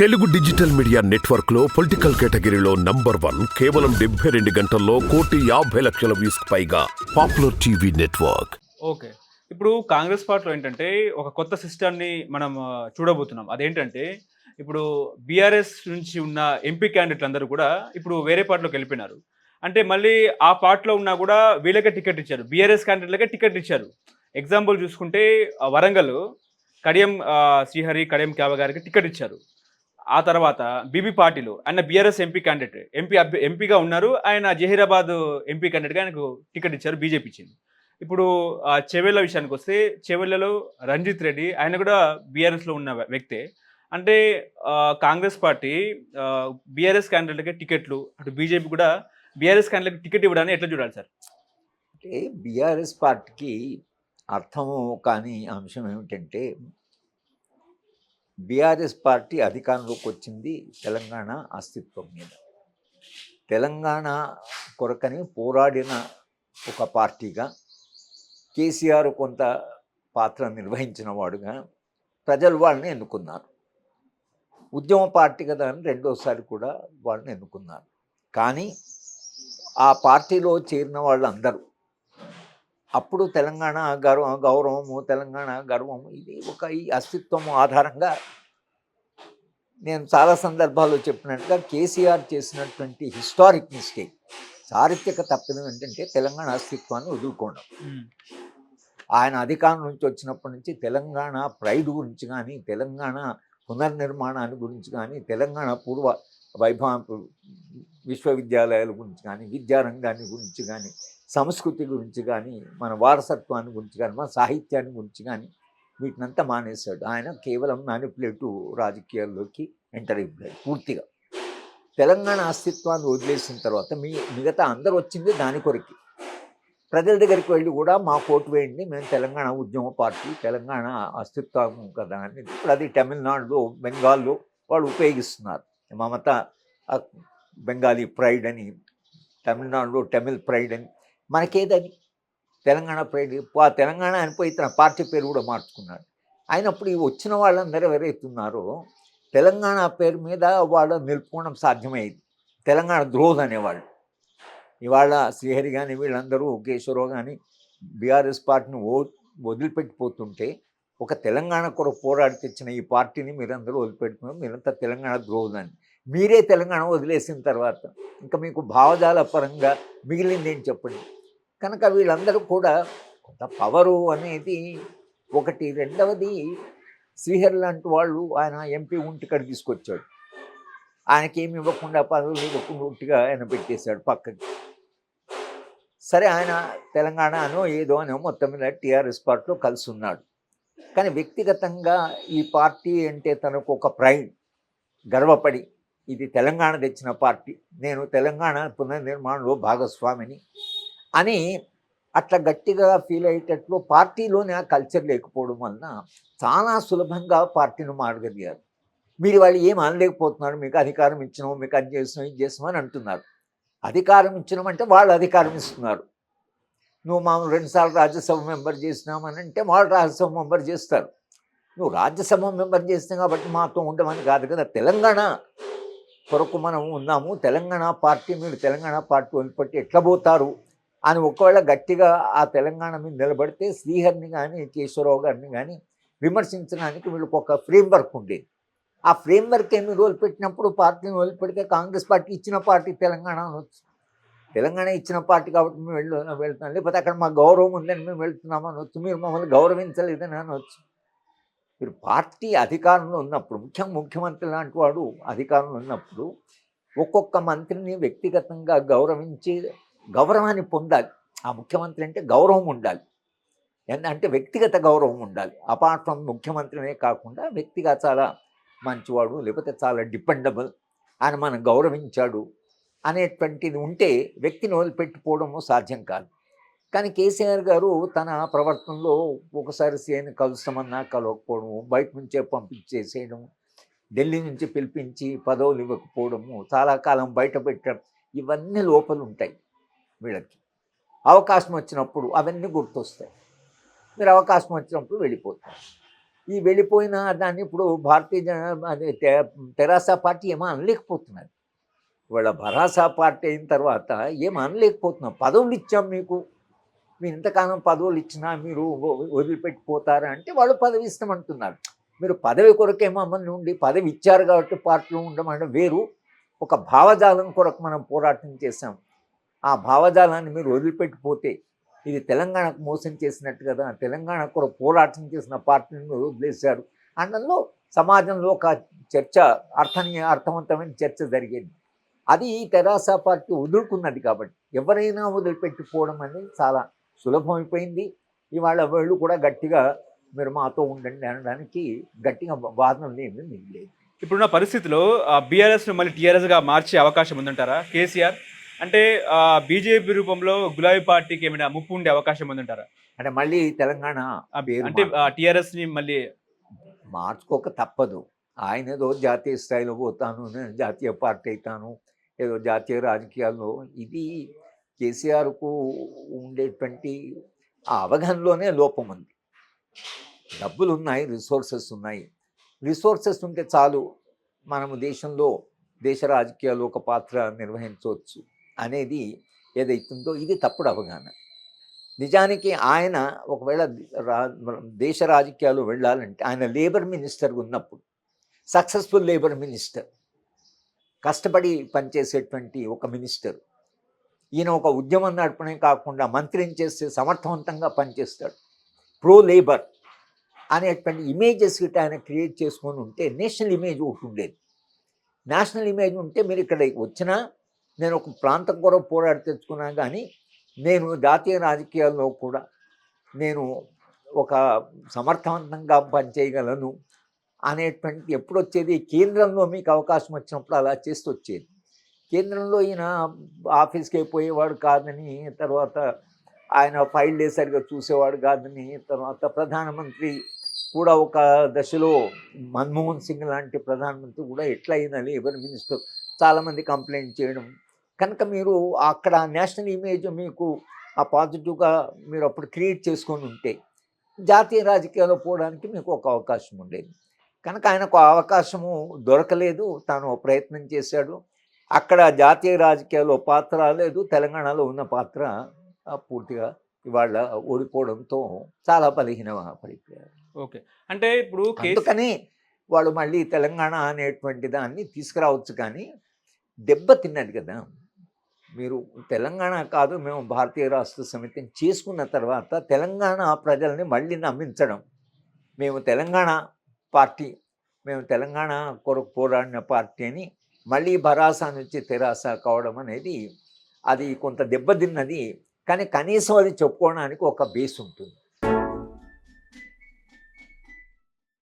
Telugu digital media నెట్వర్క్లో political కేటగిరీలో number one కేవలం డెబ్బై రెండు గంటల్లో కోటి యాభై లక్షల వ్యూస్ పైగా పాపులర్ టీవీ నెట్వర్క్. ఓకే. ఇప్పుడు కాంగ్రెస్ పార్టీలో ఏంటంటే ఒక కొత్త సిస్టాన్ని మనం చూడబోతున్నాం. అదేంటంటే ఇప్పుడు బీఆర్ఎస్ నుంచి ఉన్న ఎంపీ క్యాండిడేట్లు అందరూ కూడా ఇప్పుడు వేరే పార్టీలోకి వెళ్ళిపోయినారు. అంటే మళ్ళీ ఆ పార్టీలో ఉన్నా కూడా వీళ్ళకే టికెట్ ఇచ్చారు. బీఆర్ఎస్ క్యాండిడేట్లకే టికెట్ ఇచ్చారు. ఎగ్జాంపుల్ చూసుకుంటే వరంగల్ కడియం శ్రీహరి కడియం క్యావ గారికి టికెట్ ఇచ్చారు. ఆ తర్వాత బీబీ పార్టీలో ఆయన బీఆర్ఎస్ ఎంపీ క్యాండిడేట్ ఎంపీ ఎంపీగా ఉన్నారు. ఆయన జహీరాబాద్ ఎంపీ క్యాండిడేట్గా ఆయనకు టికెట్ ఇచ్చారు బీజేపీ ఇచ్చింది. ఇప్పుడు ఆ చెవెళ్ళ విషయానికి వస్తే చెవెళ్ళలో రంజిత్ రెడ్డి ఆయన కూడా బీఆర్ఎస్లో ఉన్న వ్యక్తే. అంటే కాంగ్రెస్ పార్టీ బీఆర్ఎస్ క్యాండిడేట్కి టికెట్లు అటు బీజేపీ కూడా బీఆర్ఎస్ క్యాండిడేట్కి టికెట్ ఇవ్వడాన్ని ఎట్లా చూడాలి సార్? అంటే బీఆర్ఎస్ పార్టీకి అర్థము కాని అంశం ఏమిటంటే బీఆర్ఎస్ పార్టీ అధికారంలోకి వచ్చింది తెలంగాణ అస్తిత్వం మీద. తెలంగాణ కొరకని పోరాడిన ఒక పార్టీగా కేసీఆర్ కొంత పాత్ర నిర్వహించిన వాడుగా ప్రజలు వాళ్ళని ఎన్నుకున్నారు. ఉద్యమ పార్టీ కదా అని రెండోసారి కూడా వాళ్ళని ఎన్నుకున్నారు. కానీ ఆ పార్టీలో చేరిన వాళ్ళందరూ అప్పుడు తెలంగాణ గర్వ గౌరవము తెలంగాణ గర్వము ఇది ఒక ఈ అస్తిత్వం ఆధారంగా నేను చాలా సందర్భాల్లో చెప్పినట్టుగా కేసీఆర్ చేసినటువంటి హిస్టారిక్ మిస్టేక్ చారిత్రక తప్పిదం ఏంటంటే తెలంగాణ అస్తిత్వాన్ని వదులుకోవడం. ఆయన అధికారం నుంచి వచ్చినప్పటి నుంచి తెలంగాణ ప్రైడ్ గురించి కానీ తెలంగాణ పునర్నిర్మాణాన్ని గురించి కానీ తెలంగాణ పూర్వ వైభవ విశ్వవిద్యాలయాల గురించి కానీ విద్యారంగాన్ని గురించి కానీ సంస్కృతి గురించి కానీ మన వారసత్వాన్ని గురించి కానీ మన సాహిత్యాన్ని గురించి కానీ వీటినంతా మానేశాడు. ఆయన కేవలం మ్యానిపులేటివ్ రాజకీయాల్లోకి ఎంటర్ అయిపోయాడు పూర్తిగా. తెలంగాణ అస్తిత్వాన్ని వదిలేసిన తర్వాత మీ మిగతా అందరూ వచ్చింది దాని కొరికి. ప్రజల దగ్గరికి వెళ్ళి కూడా మా కోటు వేయండి మేము తెలంగాణ ఉద్యమ పార్టీ తెలంగాణ అస్తిత్వం కదా అని. ఇప్పుడు అది తమిళనాడులో బెంగాల్లో వాళ్ళు ఉపయోగిస్తున్నారు. మమత బెంగాలీ ప్రైడ్ అని తమిళనాడులో తమిళ్ ప్రైడ్ అని మనకేదని తెలంగాణ ప్రైడ్ ఆ తెలంగాణ అనిపోయి తన పార్టీ పేరు కూడా మార్చుకున్నాడు. అయినప్పుడు ఈ వచ్చిన వాళ్ళందరూ ఎవరైతున్నారో తెలంగాణ పేరు మీద వాళ్ళు నిలుపుకోవడం సాధ్యమయ్యేది తెలంగాణ ద్రోహ్ అనేవాళ్ళు. ఇవాళ శ్రీహరి కానీ వీళ్ళందరూ కేశవరావు కానీ బీఆర్ఎస్ పార్టీని ఓ వదిలిపెట్టిపోతుంటే ఒక తెలంగాణ కొరకు పోరాడి తెచ్చిన ఈ పార్టీని మీరందరూ వదిలిపెట్టుకున్నారు. మీరంతా తెలంగాణ ద్రోహులని. మీరే తెలంగాణ వదిలేసిన తర్వాత ఇంకా మీకు భావజాల పరంగా మిగిలింది ఏం చెప్పండి? కనుక వీళ్ళందరూ కూడా కొంత పవరు అనేది ఒకటి రెండవది శ్రీహరి లాంటి వాళ్ళు ఆయన ఎంపీ ఉంటి తీసుకొచ్చాడు. ఆయనకేమి ఇవ్వకుండా పదవులు ఇవ్వకుండా ఉంటిగా ఆయన పెట్టేశాడు పక్కకి. సరే ఆయన తెలంగాణనో ఏదో అనో మొత్తం మీద టీఆర్ఎస్ పార్టీలో కలిసి ఉన్నాడు. కానీ వ్యక్తిగతంగా ఈ పార్టీ అంటే తనకు ఒక ప్రైడ్ గర్వపడి ఇది తెలంగాణ తెచ్చిన పార్టీ. నేను తెలంగాణ పునర్నిర్మాణంలో భాగస్వామిని అని అట్లా గట్టిగా ఫీల్ అయ్యేటట్లు పార్టీలోనే ఆ కల్చర్ లేకపోవడం వలన చాలా సులభంగా పార్టీని మారగలిగారు. మీరు వాళ్ళు ఏం అనలేకపోతున్నారు మీకు అధికారం ఇచ్చినాం మీకు అది చేసినాం ఇది చేసినాం అని అంటున్నారు. అధికారం ఇచ్చినామంటే వాళ్ళు అధికారం ఇస్తున్నారు. నువ్వు మామూలు రెండుసార్లు రాజ్యసభ మెంబర్ చేసినామని అంటే వాళ్ళు రాజ్యసభ మెంబర్ చేస్తారు. నువ్వు రాజ్యసభ మెంబర్ చేసినావు కాబట్టి మాతో ఉండమని కాదు కదా తెలంగాణ కొరకు మనం ఉన్నాము. తెలంగాణ పార్టీ మీరు తెలంగాణ పార్టీ వదిలిపెట్టి ఎట్లా పోతారు? అని ఒకవేళ గట్టిగా ఆ తెలంగాణ మీద నిలబడితే శ్రీహరిని కానీ కేశవరావు గారిని కానీ విమర్శించడానికి వీళ్ళకి ఒక ఫ్రేమ్వర్క్ ఉండేది. ఆ ఫ్రేమ్వర్క్ ఏమి వదిలిపెట్టినప్పుడు పార్టీని వదిలిపెడితే కాంగ్రెస్ పార్టీ ఇచ్చిన పార్టీ తెలంగాణ అనొచ్చు తెలంగాణ ఇచ్చిన పార్టీ కాబట్టి మేము వెళ్ళు వెళ్తున్నాం లేకపోతే అక్కడ మా గౌరవం ఉందని మేము వెళ్తున్నాం అనొచ్చు మీరు మమ్మల్ని గౌరవించలేదని అనొచ్చు మీరు పార్టీ అధికారంలో ఉన్నప్పుడు ముఖ్యంగా ముఖ్యమంత్రి లాంటి వాడు అధికారంలో ఉన్నప్పుడు ఒక్కొక్క మంత్రిని వ్యక్తిగతంగా గౌరవించి గౌరవాన్ని పొందాలి. ఆ ముఖ్యమంత్రి అంటే గౌరవం ఉండాలి. అంటే వ్యక్తిగత గౌరవం ఉండాలి. అపార్ట్ ఫ్రమ్ ముఖ్యమంత్రినే కాకుండా వ్యక్తిగా చాలా మంచివాడు లేకపోతే చాలా డిపెండబుల్ ఆయన మనం గౌరవించాడు అనేటువంటిది ఉంటే వ్యక్తిని వదిలిపెట్టిపోవడము సాధ్యం కాదు. కానీ కేసీఆర్ గారు తన ప్రవర్తనలో ఒకసారి సీఎని కలుస్తామన్నా కలవకపోవడము బయట నుంచే పంపించేసేయడం ఢిల్లీ నుంచి పిలిపించి పదవులు ఇవ్వకపోవడము చాలా కాలం బయట పెట్టడం ఇవన్నీ లోపలు ఉంటాయి వీళ్ళకి. అవకాశం వచ్చినప్పుడు అవన్నీ గుర్తొస్తాయి. మీరు అవకాశం వచ్చినప్పుడు వెళ్ళిపోతారు. ఈ వెళ్ళిపోయిన దాన్ని ఇప్పుడు భారతీయ జన తె- తెరాస పార్టీ ఏమో అనలేకపోతున్నారు. వాళ్ళ భరాసా పార్టీ అయిన తర్వాత ఏం అనలేకపోతున్నాం. పదవులు ఇచ్చాం మీకు. మీరు ఇంతకాలం పదవులు ఇచ్చినా మీరు వదిలిపెట్టిపోతారా అంటే వాళ్ళు పదవి ఇస్తామంటున్నారు మీరు పదవి కొరకే మమ్మల్ని ఉండి పదవి ఇచ్చారు కాబట్టి పార్టీలో ఉండమంటే వేరు. ఒక భావజాలం కొరకు మనం పోరాటం చేశాం. ఆ భావజాలాన్ని మీరు వదిలిపెట్టిపోతే ఇది తెలంగాణకు మోసం చేసినట్టు కదా తెలంగాణ కొరకు పోరాటం చేసిన పార్టీని మీరు వదిలేశారు. అనడంలో సమాజంలో ఒక చర్చ అర్థనీయ అర్థవంతమైన చర్చ జరిగేది. అది ఈ తెరాస పార్టీ వదులుకున్నది కాబట్టి ఎవరైనా వదిలిపెట్టిపోవడం అనేది చాలా సులభమైపోయింది. ఇవాళ వాళ్ళు కూడా గట్టిగా మీరు మాతో ఉండండి అనడానికి గట్టిగా వాదనలు ఏమీ మిగిలేదు ఇప్పుడున్న పరిస్థితిలో బీఆర్ఎస్ మళ్ళీ టీఆర్ఎస్గా మార్చే అవకాశం ఉందంటారా? కేసీఆర్ అంటే బీజేపీ రూపంలో గులాబీ పార్టీకి ఏమైనా ముప్పు ఉండే అవకాశం ఉందంటారా? అంటే మళ్ళీ తెలంగాణ అంటే మార్పు. టీఆర్ఎస్ని మళ్ళీ మార్చుకోక తప్పదు. ఆయన ఏదో జాతీయ స్థాయిలో పోతాను నేను జాతీయ పార్టీ అవుతాను ఏదో జాతీయ రాజకీయాల్లో ఇది కేసీఆర్కు ఉండేటువంటి ఆ అవగాహనలోనే లోపం ఉంది. డబ్బులు ఉన్నాయి రిసోర్సెస్ ఉన్నాయి. రిసోర్సెస్ ఉంటే చాలు మనము దేశంలో దేశ రాజకీయాల్లో ఒక పాత్ర నిర్వహించవచ్చు అనేది ఏదైతుందో ఇది తప్పుడు అవగాహన. నిజానికి ఆయన ఒకవేళ రా దేశ రాజకీయాలు వెళ్ళాలంటే ఆయన లేబర్ మినిస్టర్ ఉన్నప్పుడు సక్సెస్ఫుల్ లేబర్ మినిస్టర్ కష్టపడి పనిచేసేటువంటి ఒక మినిస్టర్ ఈయన ఒక ఉద్యమం నడపడమే కాకుండా మంత్రిని చేస్తే సమర్థవంతంగా పనిచేస్తాడు. ప్రో లేబర్ అనేటువంటి ఇమేజెస్ గిట్ట ఆయన క్రియేట్ చేసుకొని ఉంటే నేషనల్ ఇమేజ్ ఒకటి ఉండేది. నేషనల్ ఇమేజ్ ఉంటే మీరు ఇక్కడ వచ్చినా నేను ఒక ప్రాంతం కొరకు పోరాడి తెచ్చుకున్నా కానీ నేను జాతీయ రాజకీయాల్లో కూడా నేను ఒక సమర్థవంతంగా పనిచేయగలను అనేటువంటి ఎప్పుడు వచ్చేది కేంద్రంలో మీకు అవకాశం వచ్చినప్పుడు అలా చేస్తూ వచ్చేది కేంద్రంలో ఈయన ఆఫీస్కి పోయేవాడు కాదని తర్వాత ఆయన ఫైల్ సరిగా చూసేవాడు కాదని తర్వాత ప్రధానమంత్రి కూడా ఒక దశలో మన్మోహన్ సింగ్ లాంటి ప్రధానమంత్రి కూడా ఎట్లా అయినా లేబర్ మినిస్టర్ చాలామంది కంప్లైంట్ చేయడం. కనుక మీరు అక్కడ నేషనల్ ఇమేజ్ మీకు ఆ పాజిటివ్గా మీరు అప్పుడు క్రియేట్ చేసుకొని ఉంటే జాతీయ రాజకీయాల్లో పోవడానికి మీకు ఒక అవకాశం ఉండేది. కనుక ఆయనకు అవకాశము దొరకలేదు. తాను ప్రయత్నం చేశాడు. అక్కడ జాతీయ రాజకీయాల్లో పాత్ర రాలేదు తెలంగాణలో ఉన్న పాత్ర పూర్తిగా ఇవాళ ఓడిపోవడంతో చాలా బలహీన పడిపోయారు ఓకే. అంటే ఇప్పుడు అందుకని వాళ్ళు మళ్ళీ తెలంగాణ అనేటువంటి దాన్ని తీసుకురావచ్చు కానీ దెబ్బ తిన్నది కదా. మీరు తెలంగాణ కాదు మేము భారతీయ రాష్ట్ర సమితిని చేసుకున్న తర్వాత తెలంగాణ ప్రజల్ని మళ్ళీ నమ్మించడం. మేము తెలంగాణ పార్టీ మేము తెలంగాణ కొరకు పోరాడిన పార్టీ అని మళ్ళీ భరాసా నుంచి తెరాస కావడం అనేది అది కొంత దెబ్బతిన్నది. కానీ కనీసం అది చెప్పుకోవడానికి ఒక బేస్ ఉంటుంది.